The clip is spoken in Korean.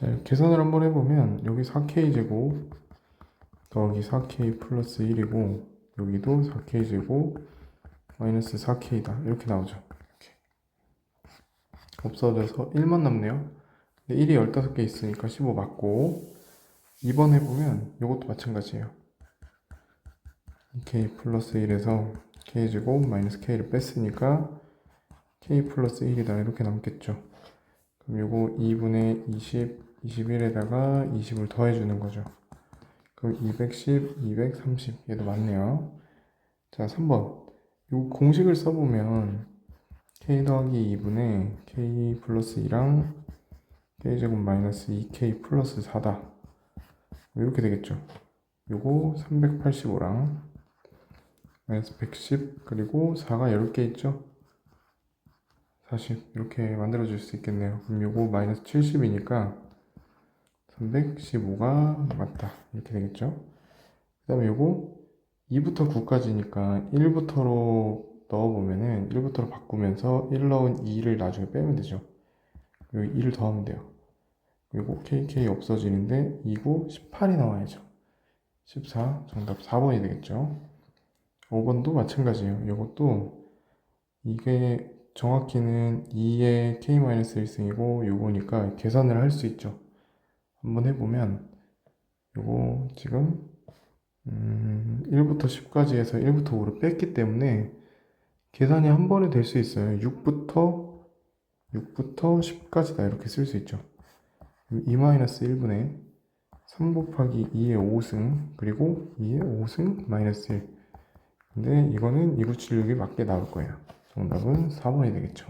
자, 계산을 한번 해보면 여기 4k 제곱 더하기 4k 플러스 1이고 여기도 4k 제곱 마이너스 4k다 이렇게 나오죠. 이렇게. 없어져서 1만 남네요. 근데 1이 15개 있으니까 15 맞고 2번 해보면 이것도 마찬가지예요. k 플러스 1에서 k 제곱 마이너스 k를 뺐으니까 k 플러스 1이다 이렇게 남겠죠. 그럼 요거 2분의 20, 21에다가 20을 더해주는 거죠. 그럼 210, 230 얘도 맞네요. 자 3번 요 공식을 써보면 k 더하기 2분의 k 플러스 2랑 k 제곱 마이너스 2k 플러스 4다. 이렇게 되겠죠. 요거 385랑 마이너스 110 그리고 4가 10개 있죠. 40 이렇게 만들어 줄 수 있겠네요. 그럼 요거 마이너스 70이니까 315가 맞다. 이렇게 되겠죠. 그 다음에 요거 2부터 9까지니까 1부터로 넣어보면은 1부터로 바꾸면서 1 넣은 2를 나중에 빼면 되죠. 여기 2를 더하면 돼요. 그리고 KK 없어지는데 2구 18이 나와야죠. 14 정답 4번이 되겠죠. 5번도 마찬가지예요. 이것도 이게 정확히는 2의 k-1승이고 요거니까 계산을 할 수 있죠. 한번 해보면 요거 지금 음, 1부터 10까지 해서 1부터 5를 뺐기 때문에 계산이 한 번에 될 수 있어요. 6부터 6부터 10까지다 이렇게 쓸 수 있죠. 2-1분의 3 곱하기 2의 5승 그리고 2의 5승 마이너스 1 근데 이거는 2976이 맞게 나올 거예요. 정답은 4번이 되겠죠.